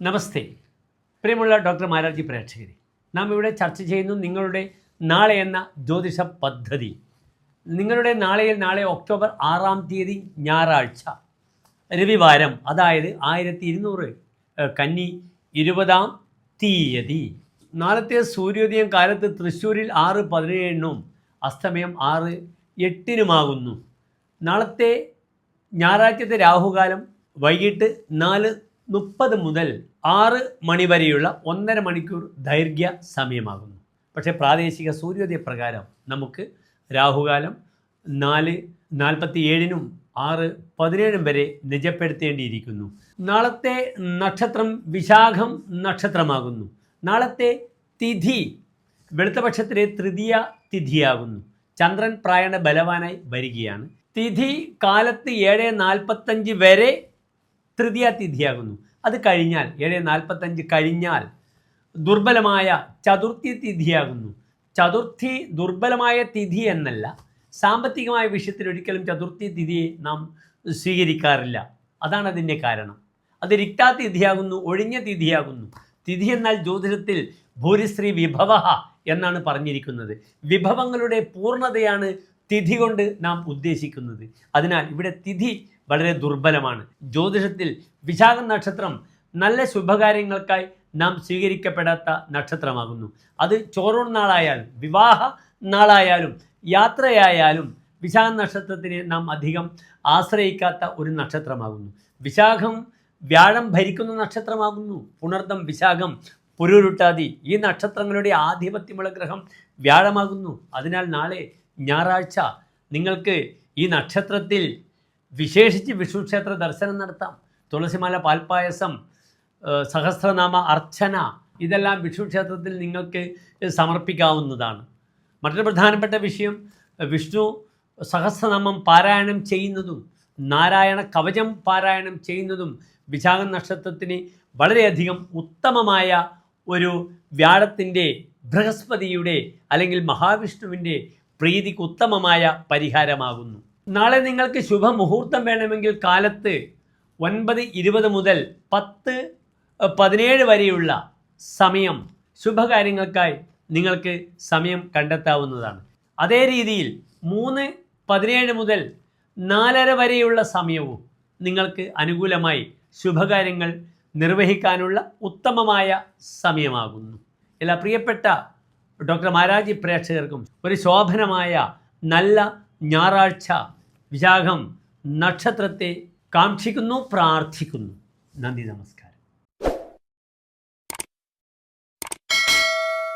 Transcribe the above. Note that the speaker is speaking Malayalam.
നമസ്തേ. പ്രിയമുള്ള ഡോക്ടർ മാരാർജി പ്രേക്ഷകരെ നാം ഇവിടെ ചർച്ച ചെയ്യുന്നു നിങ്ങളുടെ നാളെ എന്ന ജ്യോതിഷ പദ്ധതി. നിങ്ങളുടെ നാളെയിൽ നാളെ ഒക്ടോബർ ആറാം തീയതി ഞായറാഴ്ച രവിവാരം അതായത് ആയിരത്തി ഇരുന്നൂറ് കന്നി ഇരുപതാം തീയതി. നാളത്തെ സൂര്യോദയം കാലത്ത് തൃശ്ശൂരിൽ ആറ് പതിനേഴിനും അസ്തമയം ആറ് എട്ടിനുമാകുന്നു. നാളത്തെ ഞായറാഴ്ചത്തെ രാഹുകാലം വൈകിട്ട് നാല് മുപ്പത് മുതൽ ആറ് മണി വരെയുള്ള ഒന്നര മണിക്കൂർ ദൈർഘ്യ സമയമാകുന്നു. പക്ഷേ പ്രാദേശിക സൂര്യോദയ പ്രകാരം നമുക്ക് രാഹുകാലം നാല് നാൽപ്പത്തി ഏഴിനും ആറ് പതിനേഴും വരെ നിജപ്പെടുത്തേണ്ടിയിരിക്കുന്നു. നാളത്തെ നക്ഷത്രം വിശാഖം നക്ഷത്രമാകുന്നു. നാളത്തെ തിഥി വെളുത്തപക്ഷത്തിലെ തൃതീയ തിഥിയാകുന്നു. ചന്ദ്രൻ പ്രായണ ബലവാനായി വരികയാണ്. തിഥി കാലത്ത് ഏഴ് നാൽപ്പത്തഞ്ച് വരെ തൃതീയ തിഥിയാകുന്നു അത് കഴിഞ്ഞാൽ ഏഴ് നാൽപ്പത്തഞ്ച് കഴിഞ്ഞാൽ ദുർബലമായ ചതുർത്ഥി തിഥിയാകുന്നു. ചതുർത്ഥി ദുർബലമായ തിഥി എന്നല്ല സാമ്പത്തികമായ വിഷയത്തിൽ ഒരിക്കലും ചതുർത്ഥി തിഥിയെ നാം സ്വീകരിക്കാറില്ല. അതാണ് അതിന്റെ കാരണം. അത് രിക്താതിഥിയാകുന്നു ഒഴിഞ്ഞ തിഥിയാകുന്നു. തിഥി എന്നാൽ ജ്യോതിഷത്തിൽ ഭൂരിശ്രീ വിഭവ എന്നാണ് പറഞ്ഞിരിക്കുന്നത്. വിഭവങ്ങളുടെ പൂർണതയാണ് തിഥി കൊണ്ട് നാം ഉദ്ദേശിക്കുന്നത്. അതിനാൽ ഇവിടെ തിഥി വളരെ ദുർബലമാണ്. ജ്യോതിഷത്തിൽ വിശാഖ നക്ഷത്രം നല്ല ശുഭകാര്യങ്ങൾക്കായി നാം സ്വീകരിക്കപ്പെടാത്ത നക്ഷത്രമാകുന്നു. അത് ചോറൂൺ നാളായാലും വിവാഹ നാളായാലും യാത്രയായാലും വിശാഖ നക്ഷത്രത്തിനെ നാം അധികം ആശ്രയിക്കാത്ത ഒരു നക്ഷത്രമാകുന്നു. വിശാഖം വ്യാഴം ഭരിക്കുന്ന നക്ഷത്രമാകുന്നു. പുണർദം വിശാഖം പുരുരുട്ടാതി ഈ നക്ഷത്രങ്ങളുടെ ആധിപത്യമുള്ള ഗ്രഹം വ്യാഴമാകുന്നു. അതിനാൽ നാളെ ഞായറാഴ്ച നിങ്ങൾക്ക് ഈ നക്ഷത്രത്തിൽ വിശേഷിച്ച് വിഷുക്ഷേത്ര ദർശനം നടത്താം. തുളസിമല പാൽപ്പായസം സഹസ്രനാമ അർച്ചന ഇതെല്ലാം വിഷുക്ഷേത്രത്തിൽ നിങ്ങൾക്ക് സമർപ്പിക്കാവുന്നതാണ്. മറ്റൊരു പ്രധാനപ്പെട്ട വിഷയം വിഷ്ണു സഹസ്രനാമം പാരായണം ചെയ്യുന്നതും നാരായണ കവചം പാരായണം ചെയ്യുന്നതും വിശാഖ നക്ഷത്രത്തിന് വളരെയധികം ഉത്തമമായ ഒരു വ്യാഴത്തിന്റെ ബൃഹസ്പതിയുടെ അല്ലെങ്കിൽ മഹാവിഷ്ണുവിന്റെ പ്രീതിക്ക് ഉത്തമമായ പരിഹാരമാകുന്നു. നാളെ നിങ്ങൾക്ക് ശുഭമുഹൂർത്തം വേണമെങ്കിൽ കാലത്ത് ഒൻപത് ഇരുപത് മുതൽ പത്ത് പതിനേഴ് വരെയുള്ള സമയം ശുഭകാര്യങ്ങൾക്കായി നിങ്ങൾക്ക് സമയം കണ്ടെത്താവുന്നതാണ്. അതേ രീതിയിൽ മൂന്ന് പതിനേഴ് മുതൽ നാലര വരെയുള്ള സമയവും നിങ്ങൾക്ക് അനുകൂലമായി ശുഭകാര്യങ്ങൾ നിർവഹിക്കാനുള്ള ഉത്തമമായ സമയമാകുന്നു. എല്ലാ പ്രിയപ്പെട്ട ഡോക്ടർ മാരാജി പ്രേക്ഷകർക്കും ഒരു ശോഭനമായ നല്ല ഞായറാഴ്ച വിശാഖം നക്ഷത്രത്തെ കാക്ഷിക്കുന്നു പ്രാർത്ഥിക്കുന്നു. നന്ദി നമസ്കാരം.